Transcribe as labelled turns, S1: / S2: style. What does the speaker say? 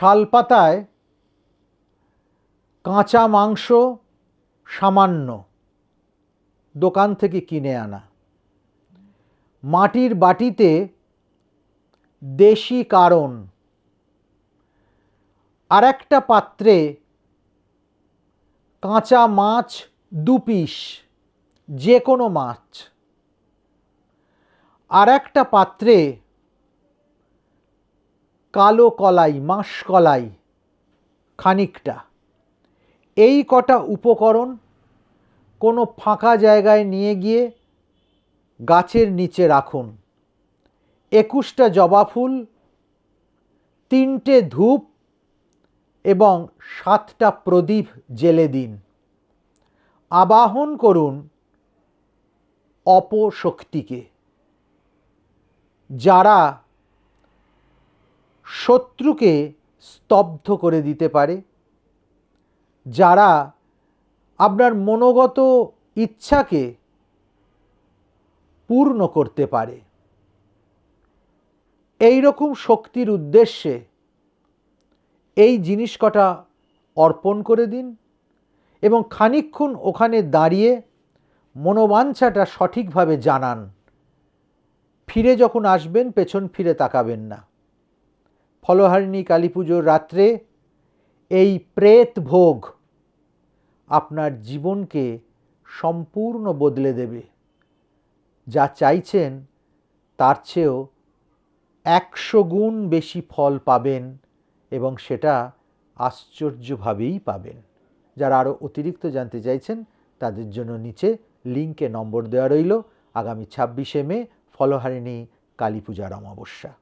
S1: শালপাতায় কাঁচা মাংস সামান্য। দোকান থেকে কিনে আনা। মাটির বাটিতে দেশি কারণ। আর একটা পাত্রে কাঁচা মাছ দু পিস যে কোনো মাছ। আর একটা পাত্রে কালো কলাই, মাস কলাই, খানিকটা। এই কটা উপকরণ কোনো ফাঁকা জায়গায় নিয়ে গিয়ে গাছের নিচে রাখুন। একুশটা জবা ফুল, তিনটে ধূপ এবং সাতটা প্রদীপ জেলে দিন। আবাহন করুন অপশক্তিকে। যারা শত্রুকে স্তব্ধ করে দিতে পারে, যারা আপনার মনোগত ইচ্ছাকে পূর্ণ করতে পারে। এই রকম শক্তির উদ্দেশ্যে এই জিনিস কটা অর্পণ করে দিন এবং খানিকক্ষণ ওখানে দাঁড়িয়ে মনোবাঞ্ছাটা সঠিকভাবে জানান। ফিরে যখন আসবেন, পেছন ফিরে তাকাবেন না। ফলহারিণী কালী পুজোর রাত্রে এই প্রেত ভোগ আপনার জীবনকে সম্পূর্ণ বদলে দেবে। যা চাইছেন, তার চেয়েও একশো গুণ বেশি ফল পাবেন এবং সেটা আশ্চর্যভাবেই পাবেন। যারা আরও অতিরিক্ত জানতে চাইছেন, তাদের জন্য নিচে লিঙ্কে নম্বর দেওয়া রইল। আগামী ছাব্বিশে মে, ফলহারিণী কালী পূজার অমাবস্যা।